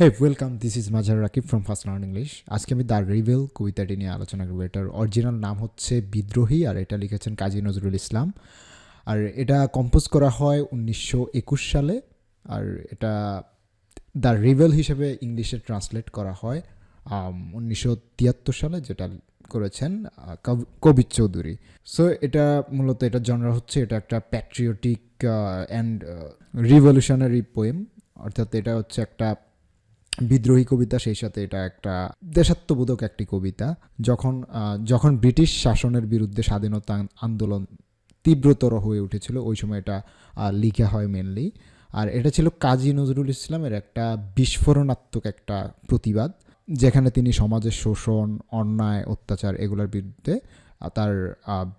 Hey welcome this is Mazhar Rakib from first learn English আজকে আমি the reveal কবিতাটি নিয়ে আলোচনা করব। এটার অরিজিনাল নাম হচ্ছে বিদ্রোহী আর এটা লিখেছেন কাজী নজরুল ইসলাম। আর এটা কম্পোজ করা হয় উনিশশো একুশ সালে। আর এটা দ্য রিভেল হিসেবে ইংলিশে ট্রান্সলেট করা হয় উনিশশো তিয়াত্তর সালে যেটা করেছেন কবির চৌধুরী। সো এটা মূলত এটা জনরা হচ্ছে, এটা একটা প্যাট্রিয়টিক অ্যান্ড রিভলিউশনারি পোয়েম অর্থাৎ এটা হচ্ছে একটা বিদ্রোহী কবিতা, সেই সাথে এটা একটা দেশাত্মবোধক একটি কবিতা। যখন যখন ব্রিটিশ শাসনের বিরুদ্ধে স্বাধীনতা আন্দোলন তীব্রতর হয়ে উঠেছিল, ওই সময় এটা লিখা হয় মেনলি আর এটা ছিল কাজী নজরুল ইসলামের একটা বিস্ফোরণাত্মক একটা প্রতিবাদ, যেখানে তিনি সমাজের শোষণ, অন্যায়, অত্যাচার এগুলোর বিরুদ্ধে তার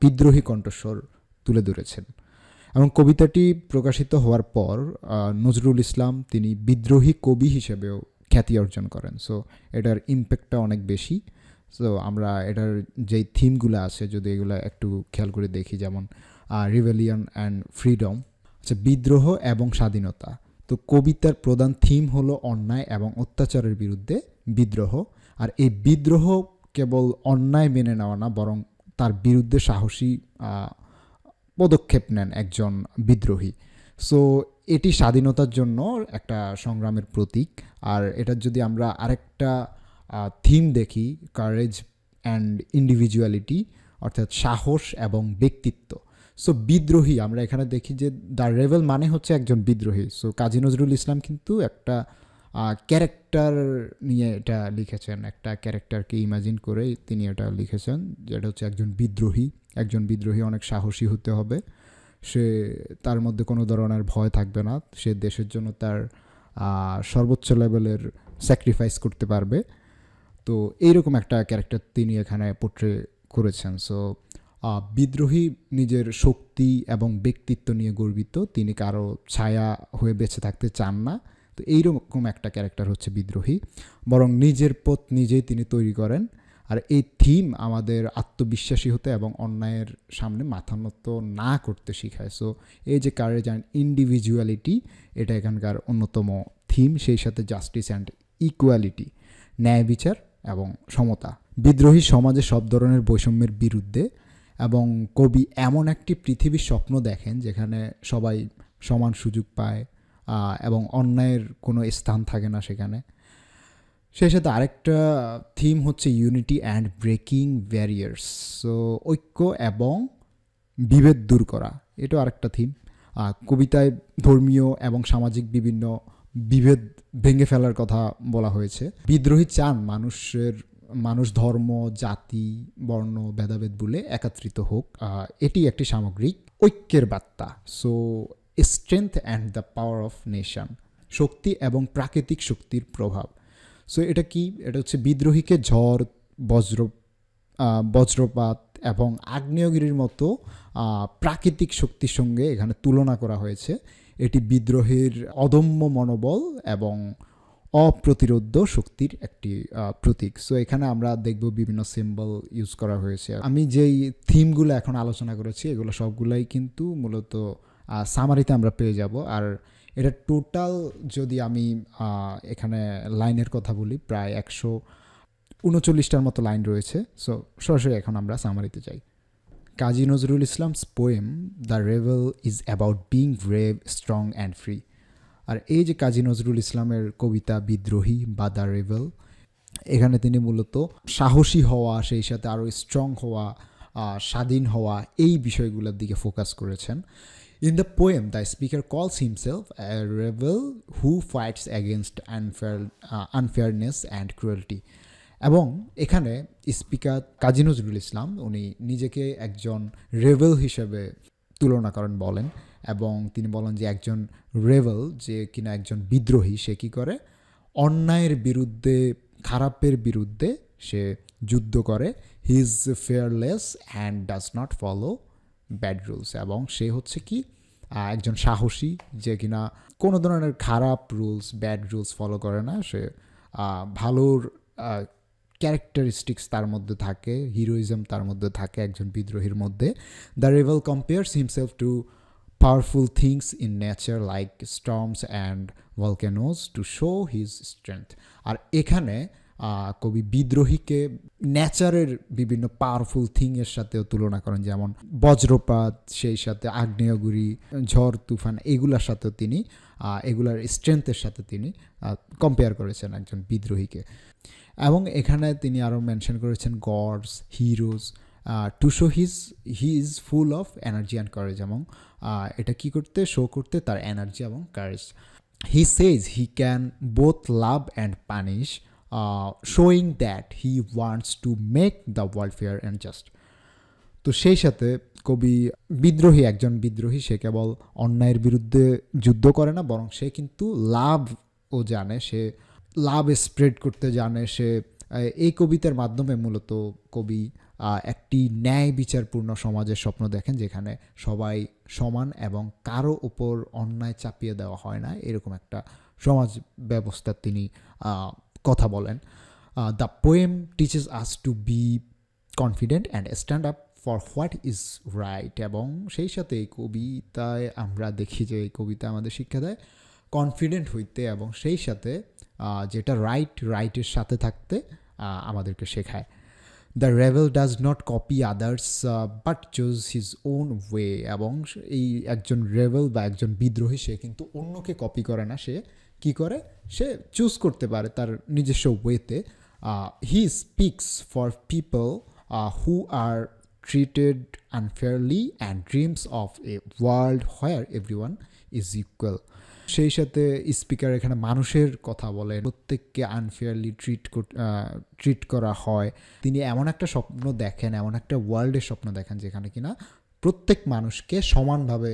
বিদ্রোহী কণ্ঠস্বর তুলে ধরেছেন। এবং কবিতাটি প্রকাশিত হওয়ার পর নজরুল ইসলাম তিনি বিদ্রোহী কবি হিসেবেও খ্যাতি অর্জন করেন। সো এটার ইম্প্যাক্টটা অনেক বেশি। সো আমরা এটার যেই থিমগুলো আছে, যদি এগুলো একটু খেয়াল করে দেখি, যেমন রিভেলিয়ন অ্যান্ড ফ্রিডম আচ্ছা বিদ্রোহ এবং স্বাধীনতা। তো কবিতার প্রধান থিম হলো অন্যায় এবং অত্যাচারের বিরুদ্ধে বিদ্রোহ। আর এই বিদ্রোহ কেবল অন্যায় মেনে নেওয়া না, বরং তার বিরুদ্ধে সাহসী পদক্ষেপ নেন একজন বিদ্রোহী। সো এটি স্বাধীনতার জন্য একটা সংগ্রামের প্রতীক। আর এটার যদি আমরা আরেকটা থিম দেখি কারেজ অ্যান্ড ইন্ডিভিজুয়ালিটি অর্থাৎ সাহস এবং ব্যক্তিত্ব। সো বিদ্রোহী, আমরা এখানে দেখি যে দ্য রেভেল মানে হচ্ছে একজন বিদ্রোহী। সো কাজী নজরুল ইসলাম কিন্তু একটা ক্যারেক্টার নিয়ে এটা লিখেছেন। একটা ক্যারেক্টারকে ইমাজিন করে তিনি এটা লিখেছেন যেটা হচ্ছে একজন বিদ্রোহী। একজন বিদ্রোহী অনেক সাহসী হতে হবে। সে তার মধ্যে কোনো ধরনের ভয় থাকবে না। সে দেশের জন্য তার সর্বোচ্চ লেভেলের স্যাক্রিফাইস করতে পারবে। তো এইরকম একটা ক্যারেক্টার তিনি এখানে পোট্রে করেছেন। সো বিদ্রোহী নিজের শক্তি এবং ব্যক্তিত্ব নিয়ে গর্বিত। তিনি কারও ছায়া হয়ে বেঁচে থাকতে চান না। তো এইরকম একটা ক্যারেক্টার হচ্ছে বিদ্রোহী। বরং নিজের পথ নিজেই তিনি তৈরি করেন। আর এই থিম আমাদের আত্মবিশ্বাসী হতে এবং অন্যায়ের সামনে মাথা নত না করতে শিখায়। সো এই যে কারেজ অ্যান্ড ইন্ডিভিজুয়ালিটি এটা এখানকার অন্যতম থিম সেই সাথে জাস্টিস অ্যান্ড ইকুয়ালিটি ন্যায় বিচার এবং সমতা। বিদ্রোহী সমাজে সব ধরনের বৈষম্যের বিরুদ্ধে এবং কবি এমন একটি পৃথিবীর স্বপ্ন দেখেন যেখানে সবাই সমান সুযোগ পায় এবং অন্যায়ের কোনো স্থান থাকে না সেখানে। সেই সাথে আরেকটা থিম হচ্ছে unity and breaking barriers so ঐক্য এবং বিভেদ দূর করা, এটাও আরেকটা থিম কবিতায় ধর্মীয় এবং সামাজিক বিভিন্ন বিভেদ ভেঙে ফেলার কথা বলা হয়েছে। বিদ্রোহী চান মানুষের, মানুষ ধর্ম, জাতি, বর্ণ, ভেদাভেদ বলে একাত্রিত হোক। এটি একটি সামগ্রিক ঐক্যের বার্তা। So strength and the power of nation শক্তি এবং প্রাকৃতিক শক্তির প্রভাব। সো এটা কি? এটা হচ্ছে বিদ্রোহীকে ঝড়, বজ্র বজ্রপাত এবং আগ্নেয়গিরির মতো প্রাকৃতিক শক্তির সঙ্গে এখানে তুলনা করা হয়েছে। এটি বিদ্রোহের অদম্য মনোবল এবং অপ্রতিরোধ্য শক্তির একটি প্রতীক। সো এখানে আমরা দেখব বিভিন্ন সিম্বল ইউজ করা হয়েছে। আমি যেই থিমগুলো এখন আলোচনা করেছি, এগুলো সবগুলাই কিন্তু মূলত সামারিতে আমরা পেয়ে যাব। আর এটা টোটাল যদি আমি এখানে লাইনের কথা বলি, প্রায় একশো উনচল্লিশটার মতো লাইন রয়েছে। সো সরাসরি এখন আমরা সামারিতে যাই। Kazi Nazrul Islam's poem the Revel is about being brave strong and free আর এই যে কাজী নজরুল ইসলামের কবিতা, বিদ্রোহী বা দ্য রেভেল এখানে তিনি মূলত সাহসী হওয়া, সেই সাথে আরও স্ট্রং হওয়া স্বাধীন হওয়া, এই বিষয়গুলোর দিকে ফোকাস করেছেন। In the poem the speaker calls himself a Revel who fights against unfair unfairness and cruelty এবং এখানে স্পিকার কাজী নজরুল ইসলাম, উনি নিজেকে একজন রেভেল হিসেবে তুলনা করেন বলেন। এবং তিনি বলেন যে একজন রেভেল যে কিনা একজন বিদ্রোহী, সে কী করে? অন্যায়ের বিরুদ্ধে, খারাপের বিরুদ্ধে সে যুদ্ধ করে। He is fearless and does not follow bad rules এবং সে হচ্ছে কি একজন সাহসী যে কিনা কোনো ধরনের খারাপ রুলস ব্যাড রুলস ফলো করে না। সে ভালোর ক্যারেক্টারিস্টিক্স তার মধ্যে থাকে হিরোইজম তার মধ্যে থাকে একজন বিদ্রোহীর মধ্যে। The Revel compares himself to powerful things in nature like storms and volcanoes to show his strength আর এখানে কবি বিদ্রোহীকে ন্যাচারের বিভিন্ন পাওয়ারফুল থিংয়ের সাথেও তুলনা করেন, যেমন বজ্রপাত, সেই সাথে আগ্নেয়গুড়ি ঝড়, তুফান, এগুলার সাথেও তিনি এগুলার স্ট্রেংথের সাথে তিনি কম্পেয়ার করেছেন একজন বিদ্রোহীকে। এবং এখানে তিনি আরও মেনশন করেছেন gods heroes to show his he is full of energy and courage এবং এটা কি করতে শো করতে তার এনার্জি এবং courage he says he can both love and punish showing that he wants to make the fair and just তো সেই সাথে কবি বিদ্রোহী, একজন বিদ্রোহী, সে কেবল অন্যায়ের বিরুদ্ধে যুদ্ধ করে না, বরং সে কিন্তু লাভ ও জানে, সে লাভ স্প্রেড করতে জানে, সে এই কবিতার মাধ্যমে মূলত কবি একটি ন্যায় বিচারপূর্ণ সমাজের স্বপ্ন দেখেন, যেখানে সবাই সমান এবং কারও ওপর অন্যায় চাপিয়ে দেওয়া হয় না। এরকম একটা সমাজ ব্যবস্থার তিনি কথা বলেন the poem teaches us to be confident and stand up for what is right এবং সেই সাথে এই কবিতায় আমরা দেখি যে এই কবিতা আমাদের শিক্ষা দেয় কনফিডেন্ট হইতে এবং সেই সাথে যেটা রাইট রাইটের সাথে থাকতে আমাদেরকে শেখায়। The Revel does not copy others but choose his own way এবং এই একজন রেভেল বা একজন বিদ্রোহী সে কিন্তু অন্যকে কপি করে না, সে কি করে? সে চুজ করতে পারে তার নিজস্ব ওয়েতে he speaks for people who are treated unfairly and dreams of a world where every one is equal সেই সাথে স্পিকার এখানে মানুষের কথা বলেন। প্রত্যেককে আনফেয়ারলি ট্রিট ট্রিট করা হয়। তিনি এমন একটা স্বপ্ন দেখেন, এমন একটা ওয়ার্ল্ডের স্বপ্ন দেখেন যেখানে কিনা প্রত্যেক মানুষকে সমানভাবে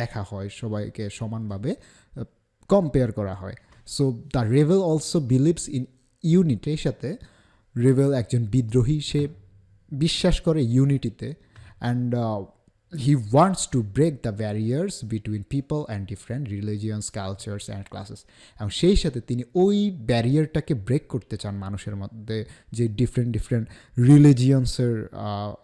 দেখা হয়, সবাইকে সমানভাবে কম্পেয়ার করা হয়। সো দ্য রেভেল অলসো বিলিভস ইন ইউনিটের সাথে। রেভেল একজন বিদ্রোহী, সে বিশ্বাস করে ইউনিটিতে and he wants to break the barriers between people and different religions cultures and classes এবং সেই সাথে তিনি ওই ব্যারিয়ারটাকে ব্রেক করতে চান মানুষের মধ্যে, যে ডিফারেন্ট ডিফারেন্ট রিলিজিয়ান্সের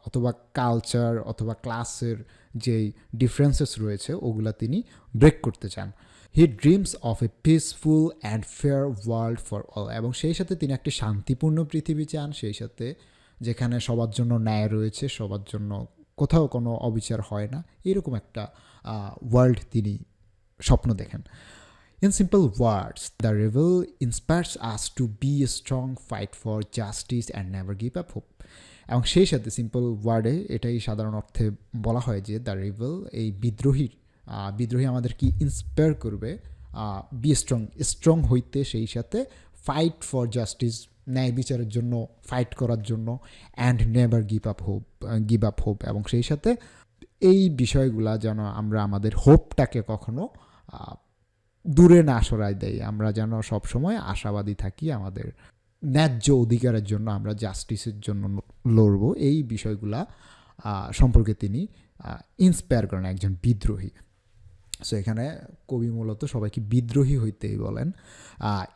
অথবা কালচার অথবা ক্লাসের যেই ডিফারেন্সেস রয়েছে, ওগুলা তিনি ব্রেক করতে চান। He dreams of a peaceful and fair world for all এবং সেই সাথে তিনি একটি শান্তিপূর্ণ পৃথিবী চান। সেই সাথে যেখানে সবার জন্য ন্যায় রয়েছে, সবার জন্য কোথাও কোনো অবিচার হয় না। এরকম একটা ওয়ার্ল্ড তিনি স্বপ্ন দেখেন। In simple words the Revel inspires us to be a strong fight for justice and never give up hope এবং সেই সাথে সিম্পল ওয়ার্ডে এটাই সাধারণ অর্থে বলা হয় যে দ্য রেভেল এই বিদ্রোহীর বিদ্রোহী আমাদের কি ইন্সপায়ার করবে? বি স্ট্রং স্ট্রং হইতে সেই সাথে ফাইট ফর জাস্টিস ন্যায় বিচারের জন্য ফাইট করার জন্য and never give up hope give up hope এবং সেই সাথে এই বিষয়গুলা যেন আমরা আমাদের হোপটাকে কখনো দূরে না সরাই দেয় আমরা যেন সবসময় আশাবাদী থাকি আমাদের ন্যায্য অধিকারের জন্য, আমরা জাস্টিসের জন্য লড়বো। এই বিষয়গুলা সম্পর্কে তিনি ইন্সপায়ার করেন একজন বিদ্রোহী। সো এখানে কবি মূলত সবাইকে বিদ্রোহী হইতেই বলেন।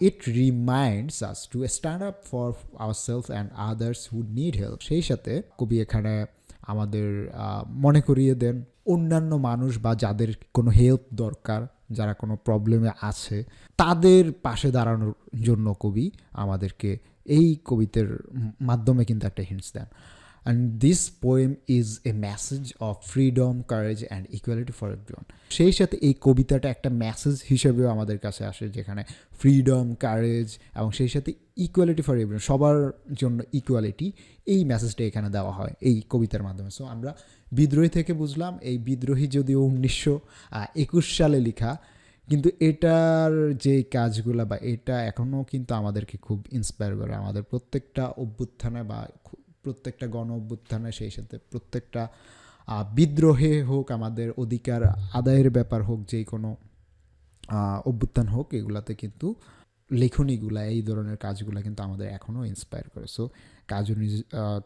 It reminds us to stand up for our self and others who need help সেই সাথে কবি এখানে আমাদের মনে করিয়ে দেন, অন্যান্য মানুষ বা যাদের কোনো হেল্প দরকার, যারা কোনো প্রবলেমে আছে, তাদের পাশে দাঁড়ানোর জন্য কবি আমাদেরকে এই কবিতার মাধ্যমে কিন্তু একটা hints then. And this poem is a message of freedom courage and equality for everyone সেই সাথে এই কবিতাটা একটা মেসেজ হিসেবেও আমাদের কাছে আসে, যেখানে ফ্রিডম কারেজ এবং সেই সাথে ইকুয়ালিটি ফর এভরিওয়ান সবার জন্য ইকুয়ালিটি এই মেসেজটা এখানে দেওয়া হয়, এই কবিতার মাধ্যমে। সো আমরা বিদ্রোহী থেকে বুঝলাম, এই বিদ্রোহী যদিও উনিশশো একুশ সালে লেখা, কিন্তু এটার যে কাজগুলো বা এটা এখনও কিন্তু আমাদেরকে খুব ইন্সপায়ার করে। আমাদের প্রত্যেকটা অভ্যুত্থানে বা প্রত্যেকটা গণ অভ্যুত্থানে সেই সাথে প্রত্যেকটা বিদ্রোহে হোক, আমাদের অধিকার আদায়ের ব্যাপার হোক, যে কোনো অভ্যুত্থান হোক, এগুলাতে কিন্তু লেখনীগুলা, এই ধরনের কাজগুলো কিন্তু আমাদের এখনও ইন্সপায়ার করে। সো কাজী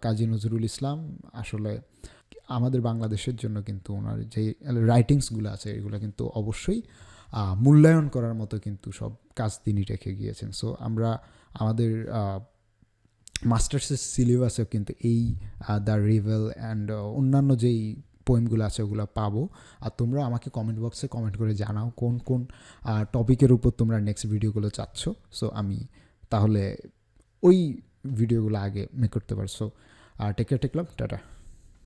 কাজী নজরুল ইসলাম আসলে আমাদের বাংলাদেশের জন্য কিন্তু ওনার যে রাইটিংসগুলো আছে, এগুলো কিন্তু অবশ্যই মূল্যায়ন করার মতো কিন্তু সব কাজ তিনি রেখে গিয়েছেন। সো আমরা আমাদের মাস্টার্সের সিলেবাসেও কিন্তু এই দ্য রিভেল অ্যান্ড অন্যান্য যেই পোয়েমগুলো আছে ওগুলো পাবো। আর তোমরা আমাকে কমেন্ট বক্সে কমেন্ট করে জানাও কোন কোন টপিকের উপর তোমরা নেক্সট ভিডিওগুলো চাচ্ছ। সো আমি তাহলে ওই ভিডিওগুলো আগে মেক করতে পারছ আর টেক টেকলাম টাটা।